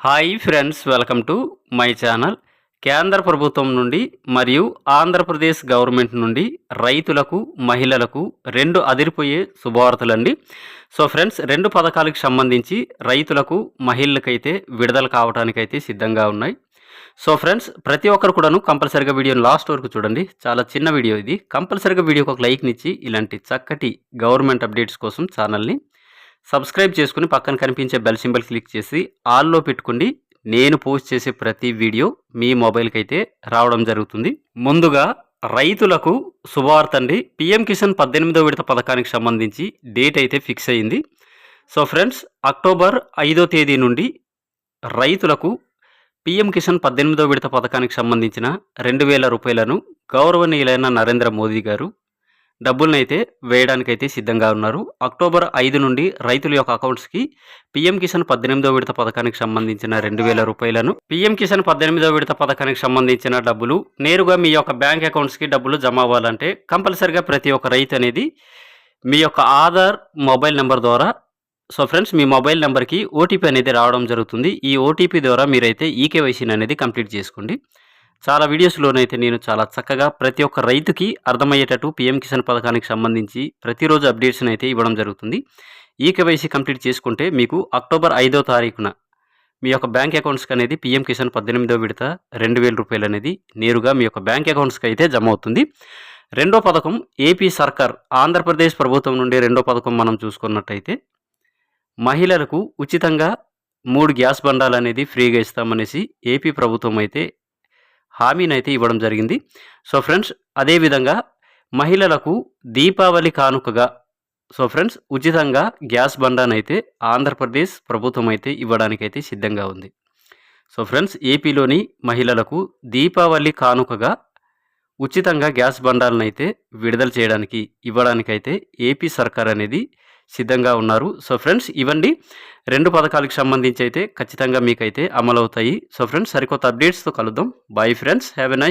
Hi friends welcome to my channel. కేంద్ర ప్రభుత్వం నుండి మరియు ఆంధ్రప్రదేశ్ గవర్నమెంట్ నుండి రైతులకు మహిళలకు రెండు అదిరిపోయే శుభవార్తలండి. సో ఫ్రెండ్స్ రెండు పథకాలకు సంబంధించి రైతులకు మహిళలకైతే విడుదల కావడానికైతే సిద్ధంగా ఉన్నాయి. సో ఫ్రెండ్స్ ప్రతి ఒక్కరు కూడాను కంపల్సరిగా వీడియోని లాస్ట్ వరకు చూడండి. చాలా చిన్న వీడియో ఇది. కంపల్సరిగా వీడియోకి ఒక లైక్నిచ్చి ఇలాంటి చక్కటి గవర్నమెంట్ అప్డేట్స్ కోసం ఛానల్ని సబ్స్క్రైబ్ చేసుకుని పక్కన కనిపించే బెల్ సింబల్ క్లిక్ చేసి ఆల్లో పెట్టుకోండి. నేను పోస్ట్ చేసే ప్రతి వీడియో మీ మొబైల్కి అయితే రావడం జరుగుతుంది. ముందుగా రైతులకు శుభవార్త అండి. పిఎం కిసాన్ పద్దెనిమిదో విడత పథకానికి సంబంధించి డేట్ అయితే ఫిక్స్ అయింది. సో ఫ్రెండ్స్ అక్టోబర్ ఐదో తేదీ నుండి రైతులకు పిఎం కిసాన్ పద్దెనిమిదో విడత పథకానికి సంబంధించిన రెండు వేల రూపాయలను గౌరవనీయులైన నరేంద్ర మోదీ గారు డబ్బులనైతే వేయడానికైతే సిద్ధంగా ఉన్నారు. అక్టోబర్ ఐదు నుండి రైతుల యొక్క అకౌంట్స్కి పీఎం కిసాన్ పద్దెనిమిదో విడత పథకానికి సంబంధించిన రెండు వేల రూపాయలను పీఎం కిసాన్ పద్దెనిమిదో విడత పథకానికి సంబంధించిన డబ్బులు నేరుగా మీ యొక్క బ్యాంక్ అకౌంట్స్కి డబ్బులు జమ అవ్వాలంటే కంపల్సరిగా ప్రతి ఒక్క రైతు అనేది మీ యొక్క ఆధార్ మొబైల్ నెంబర్ ద్వారా సో ఫ్రెండ్స్ మీ మొబైల్ నెంబర్కి ఓటీపీ అనేది రావడం జరుగుతుంది. ఈ ఓటీపీ ద్వారా మీరైతే ఈకేవైసీని అనేది కంప్లీట్ చేసుకోండి. చాలా వీడియోస్లోనైతే నేను చాలా చక్కగా ప్రతి ఒక్క రైతుకి అర్థమయ్యేటట్టు పీఎం కిసాన్ పథకానికి సంబంధించి ప్రతిరోజు అప్డేట్స్ని అయితే ఇవ్వడం జరుగుతుంది. ఈ కేవైసీ కంప్లీట్ చేసుకుంటే మీకు అక్టోబర్ ఐదో తారీఖున మీ యొక్క బ్యాంక్ అకౌంట్స్కి అనేది పీఎం కిసాన్ పద్దెనిమిదో విడత రెండు వేల రూపాయలు అనేది నేరుగా మీ యొక్క బ్యాంక్ అకౌంట్స్కి అయితే జమ అవుతుంది. రెండో పథకం ఏపీ సర్కార్ ఆంధ్రప్రదేశ్ ప్రభుత్వం నుండి రెండో పథకం మనం చూసుకున్నట్టయితే మహిళలకు ఉచితంగా మూడు గ్యాస్ బండాలు అనేది ఫ్రీగా ఇస్తామనేసి ఏపీ ప్రభుత్వం అయితే హామీనైతే ఇవ్వడం జరిగింది. సో ఫ్రెండ్స్ అదేవిధంగా మహిళలకు దీపావళి కానుకగా సో ఫ్రెండ్స్ ఉచితంగా గ్యాస్ బండానైతే ఆంధ్రప్రదేశ్ ప్రభుత్వం అయితే ఇవ్వడానికైతే సిద్ధంగా ఉంది. సో ఫ్రెండ్స్ ఏపీలోని మహిళలకు దీపావళి కానుకగా ఉచితంగా గ్యాస్ బండాలను అయితే విడుదల చేయడానికి ఇవ్వడానికైతే ఏపీ సర్కార్ అనేది సిద్ధంగా ఉన్నారు. సో ఫ్రెండ్స్ ఇవ్వండి. రెండు పథకాలకు సంబంధించి అయితే ఖచ్చితంగా మీకైతే అమలవుతాయి. సో ఫ్రెండ్స్ సరికొత్త అప్డేట్స్తో కలుద్దాం. Bye friends have a nice